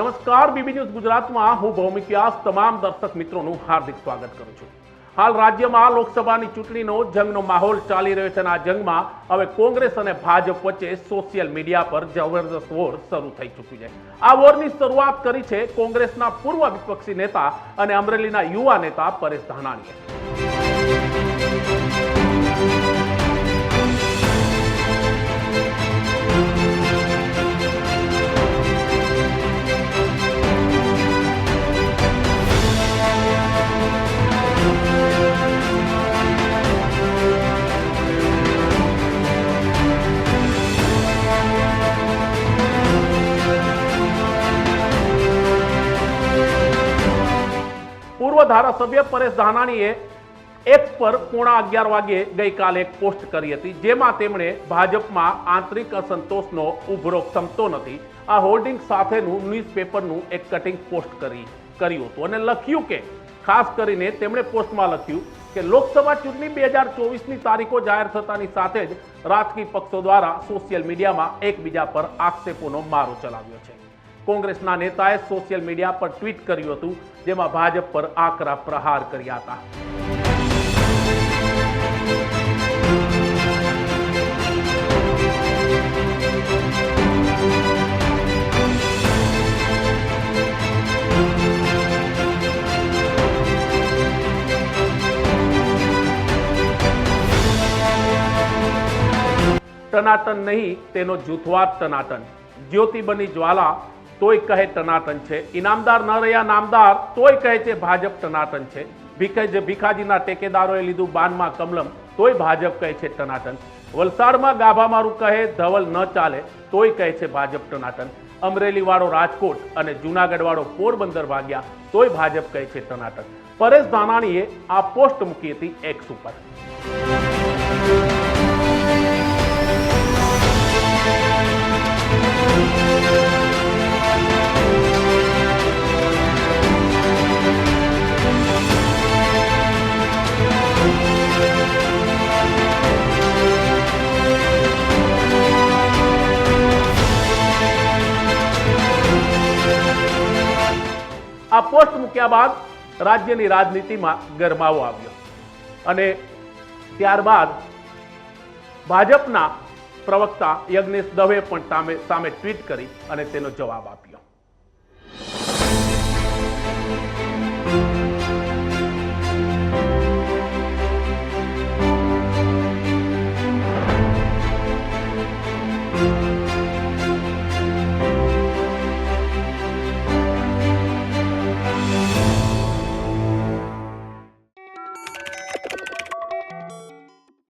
નમસ્કાર, BB news ગુજરાતમાં હું ભૌમિક વ્યાસ તમામ દર્શક મિત્રોનું હાર્દિક સ્વાગત કરું છું. હાલ રાજ્યમાં લોકસભાની ચૂંટણીનો જંગનો માહોલ ચાલી રહ્યો છે અને આ જંગમાં હવે કોંગ્રેસ અને ભાજપ વચ્ચે સોશિયલ મીડિયા પર જબરદસ્ત વોર શરૂ થઈ ચૂક્યું છે. આ વોરની શરૂઆત કરી છે કોંગ્રેસના પૂર્વ વિપક્ષી નેતા અને અમરેલીના યુવા નેતા પરેશ ધાનાણીએ. ધારાસભ્ય પરેશ ધાનાણીએ એક્સ પર પોણા અગિયાર વાગ્યે ગઈકાલે એક પોસ્ટ કરી હતી, જેમાં તેમણે ભાજપમાં આંતરિક અસંતોષનો ઉભરો ક્ષમતો નથી. આ હોર્ડિંગ સાથેનું ન્યૂઝપેપરનું એક કટિંગ પોસ્ટ કરી, કર્યું હતું. અને લખ્યું કે, ખાસ કરીને તેમણે પોસ્ટમાં લખ્યું કે, લોકસભા ચૂંટણી બે હજાર ચોવીસની તારીખો જાહેર થતાની સાથે જ રાજકીય પક્ષો દ્વારા સોશિયલ મીડિયામાં એકબીજા પર આક્ષેપોનો મારો ચલાવ્યો છે. કોંગ્રેસના નેતાએ સોશિયલ મીડિયા પર ટ્વીટ કર્યું હતું, જેમાં ભાજપ પર આકરા પ્રહાર કર્યા હતા. ટનાટન નહીં, તેનો જૂથવાદ ટનાટન. જ્યોતિ બની જ્વાલા તોય કહે ટનાટન છે. ઇનામદાર ન રહ્યા નામદાર, તોય કહે છે ભાજપ ટનાટન છે. ભીખે જે ભીખાજીના ટેકેદારોએ લીધું બાનમાં કમલમ, તોય ભાજપ કહે છે ટનાટન વલસાડમાં ગાભા મારું કહે, ધવલ ન ચાલે, તોય કહે છે ભાજપ ટનાટન અમરેલી વાળો રાજકોટ અને જુનાગઢ વાળો પોરબંદર ભાગ્યા, તોય ભાજપ કહે છે ટનાટન પરેશ ધાનાણીએ આ પોસ્ટ મૂકી હતી એક્સ ઉપર. આ પોસ્ટ મૂક્યા બાદ રાજ્યની રાજનીતિમાં ગરમાવો આવ્યો. અને ત્યારબાદ ભાજપના પ્રવક્તા યજ્ઞેશ દવે પણ સામે સામે ટ્વીટ કરી અને તેનો જવાબ આપ્યો.